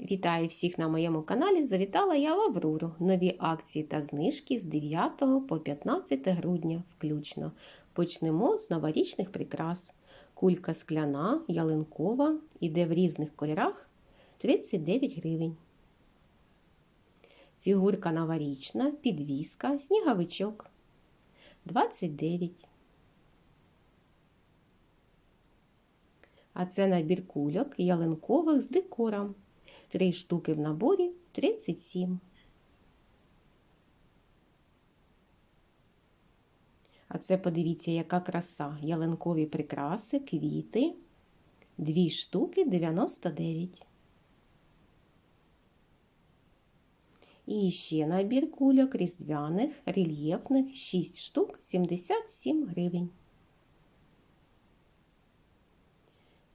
Вітаю всіх на моєму каналі. Завітала я в Аврору. Нові акції та знижки з 9 по 15 грудня включно. Почнемо з новорічних прикрас. Кулька скляна, ялинкова, іде в різних кольорах 39 гривень. Фігурка новорічна, підвіска, сніговичок 29. А це набір кульок ялинкових з декором. Три штуки в наборі 37. А це подивіться, яка краса. Ялинкові прикраси, квіти. Дві штуки 99. І ще набір кульок різдвяних, рельєфних 6 штук 77 гривень.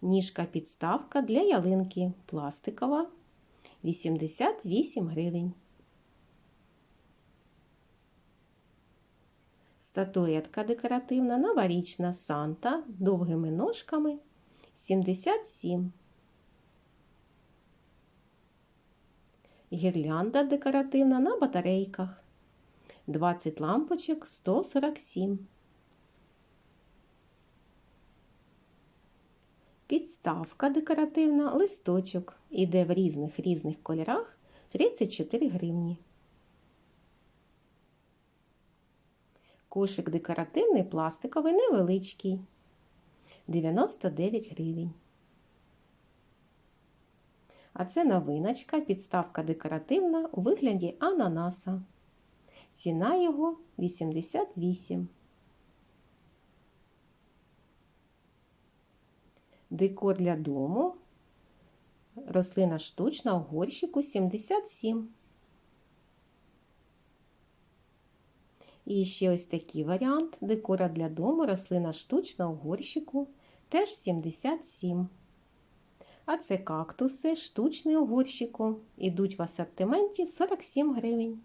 Ніжка підставка для ялинки пластикова 88 гривень. Статуетка декоративна новорічна Санта з довгими ножками 77. Гірлянда декоративна на батарейках 20 лампочок 147. Підставка декоративна, листочок. Іде в різних різних кольорах 34 гривні. Кошик декоративний, пластиковий, невеличкий 99 гривень. А це новиночка, підставка декоративна у вигляді ананаса. Ціна його 88 Декор для дому. Рослина штучна у горщику 77. І ще ось такий варіант декора для дому, рослина штучна у горщику теж 77. А це кактуси штучний у горщику. Ідуть в асортименті 47 гривень.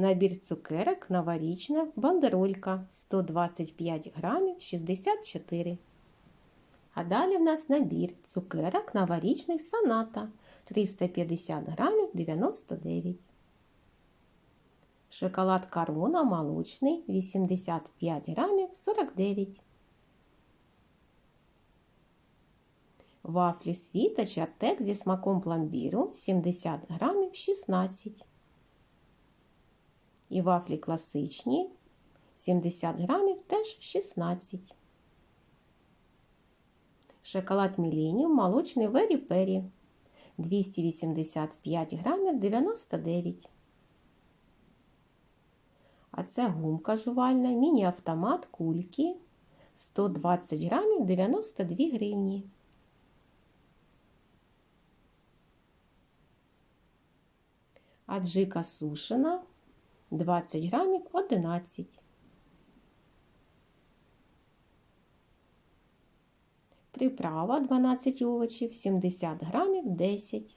Набір цукерок новорічна бандеролька 125 грамів 64. А далі в нас набір цукерок новорічний саната 350 грамів 99. Шоколад корона молочний 85 грамів 49. Вафлі світоч артек зі смаком пломбіру 70 грамів 16. І вафлі класичні 70 грамів теж 16. Шоколад Міленіум молочний Вері Пері 285 грамів 99. А це гумка жувальна, міні-автомат кульки 120 грамів 92 гривні. Аджика сушена 20 грамів 11. Приправа 12 овочів 70 грамів 10.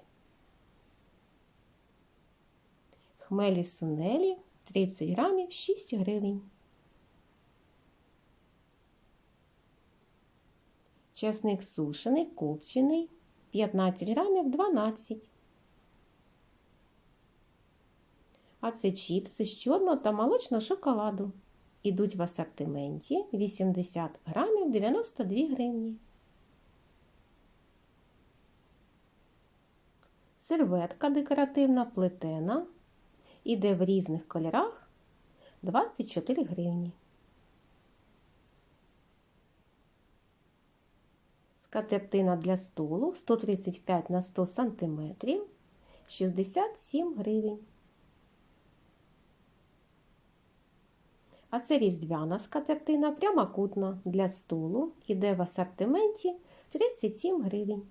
Хмелі сунелі 30 грамів 6 гривень. Часник сушений, копчений 15 грамів 12. А це чіпси з чорного та молочного шоколаду. Ідуть в асортименті 80 грамів 92 гривні. Серветка декоративна плетена. Іде в різних кольорах 24 гривні. Скатертина для столу 135 на 100 см 67 гривень. А це різдвяна скатертина прямокутна для столу. Іде в асортименті 37 гривень.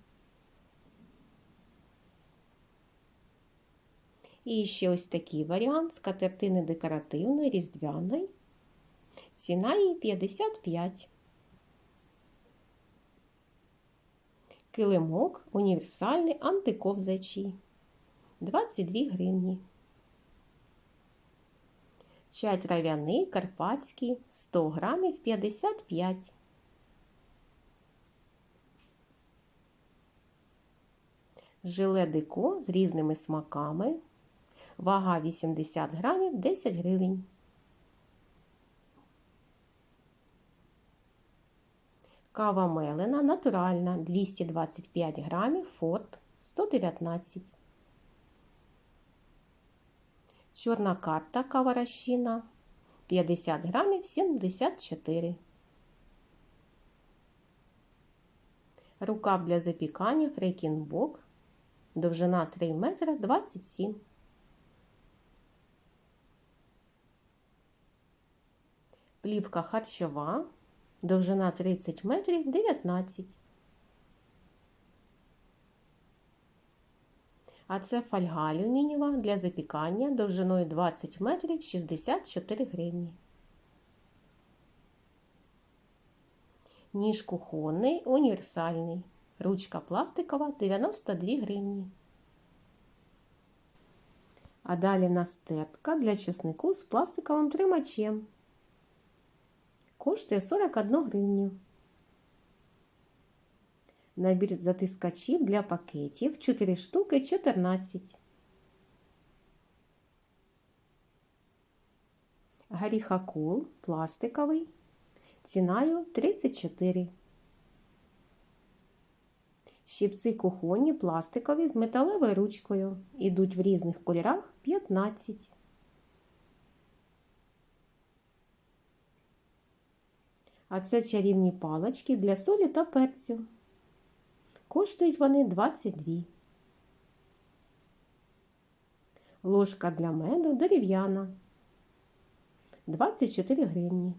І ще ось такий варіант скатертини декоративної, різдвяної. Ціна її 55. Килимок універсальний антиковзачий 22 гривні. Чай трав'яний, карпатський 100 грамів 55. Желе дико з різними смаками. Вага 80 грамів 10 гривень. Кава мелена натуральна 225 грамів форт 119. Чорна карта кава 50 грамів 74. Рукав для запікання фрейкінбок. Довжина 3 метра 27. Плівка харчова. Довжина 30 метрів 19. А це фольга алюмінієва для запікання довжиною 20 метрів 64 гривні. Ніж кухонний, універсальний. Ручка пластикова 92 гривні. А далі в нас тертка для чеснику з пластиковим тримачем. Коштує 41 гривню. Набір затискачів для пакетів 4 штуки 14. Горіхакул пластиковий. Ціною 34. Щипці кухонні пластикові з металевою ручкою. Ідуть в різних кольорах 15. А це чарівні палички для солі та перцю. Коштують вони 22. Ложка для меду дерев'яна 24 гривні.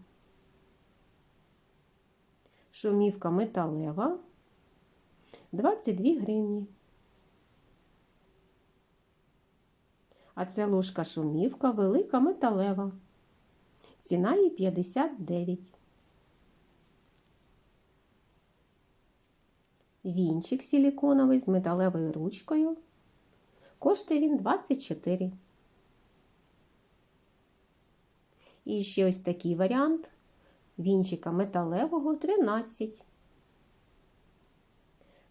Шумівка металева 22 гривні. А це ложка шумівка велика металева. Ціна її 59. Вінчик силіконовий з металевою ручкою. Коштує він 24. І ще ось такий варіант вінчика металевого 13.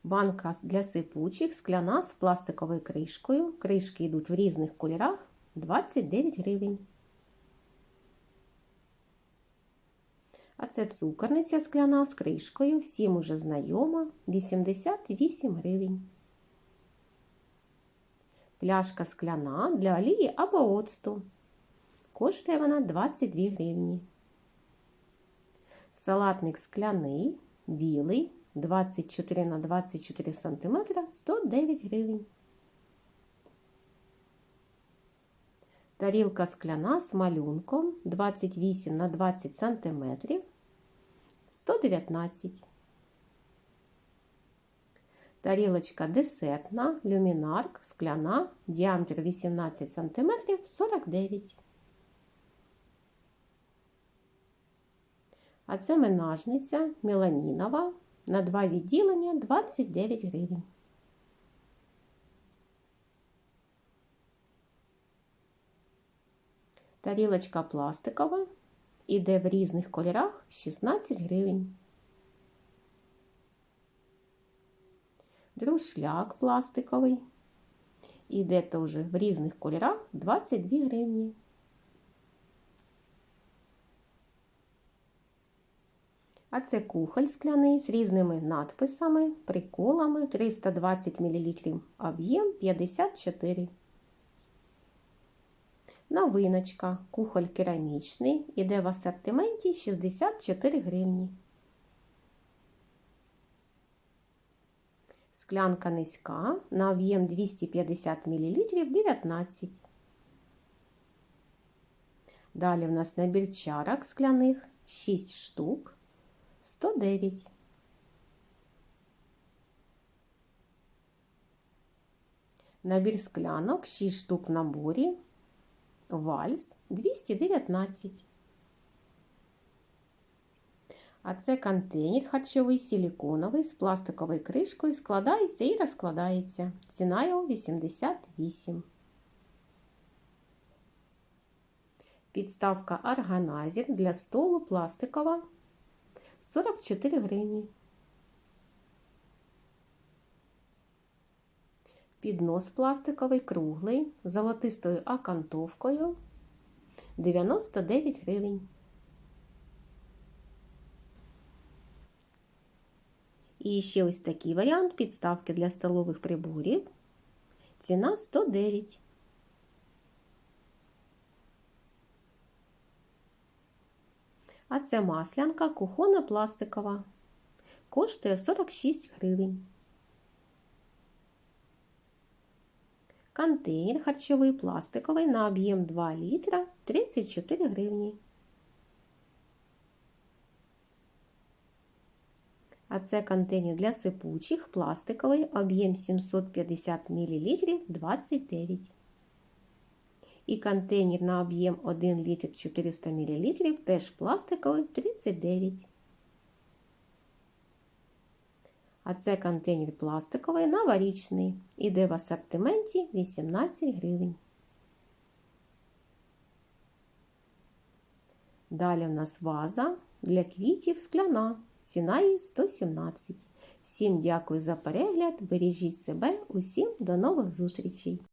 Банка для сипучих скляна з пластиковою кришкою. Кришки йдуть в різних кольорах 29 гривень. А це цукорниця скляна з кришкою, всім уже знайома 88 гривень. Пляшка скляна для олії або оцту. Коштує вона 22 гривні. Салатник скляний, білий, 24 на 24 см 109 гривень. Тарілка скляна з малюнком 28 на 20 см 119. Тарілочка десертна, люмінарк, скляна, діаметр 18 см 49. А це менажниця меланінова на два відділення 29 гривень. Тарілочка пластикова. Іде в різних кольорах 16 гривень. Друшляк пластиковий. Іде теж в різних кольорах 22 гривні. А це кухоль скляний з різними надписами, приколами 320 мл, об'єм 54 Новиночка, кухоль керамічний, іде в асортименті 64 гривні. Склянка низька на об'єм 250 мл 19. Далі в нас набір чарок скляних 6 штук 109. Набір склянок 6 штук в наборі. Вальс 219. А це контейнер харчовий силіконовий з пластиковою кришкою складається і розкладається. Ціна його 88. Підставка органайзер для столу пластикова 44 гривні. Піднос пластиковий круглий золотистою окантовкою 99 гривень. І ще ось такий варіант підставки для столових приборів. Ціна 109. А це маслянка кухона пластикова. Коштує 46 гривень. Контейнер харчовий пластиковий на об'єм 2 літра 34 гривні. А це контейнер для сипучих пластиковий об'єм 750 мл 29. І контейнер на об'єм 1 літр 400 мл теж пластиковий 39. А це контейнер пластиковий новорічний. Іде в асортименті 18 гривень. Далі в нас ваза для квітів скляна. Ціна її 117. Всім дякую за перегляд. Бережіть себе. Усім до нових зустрічей!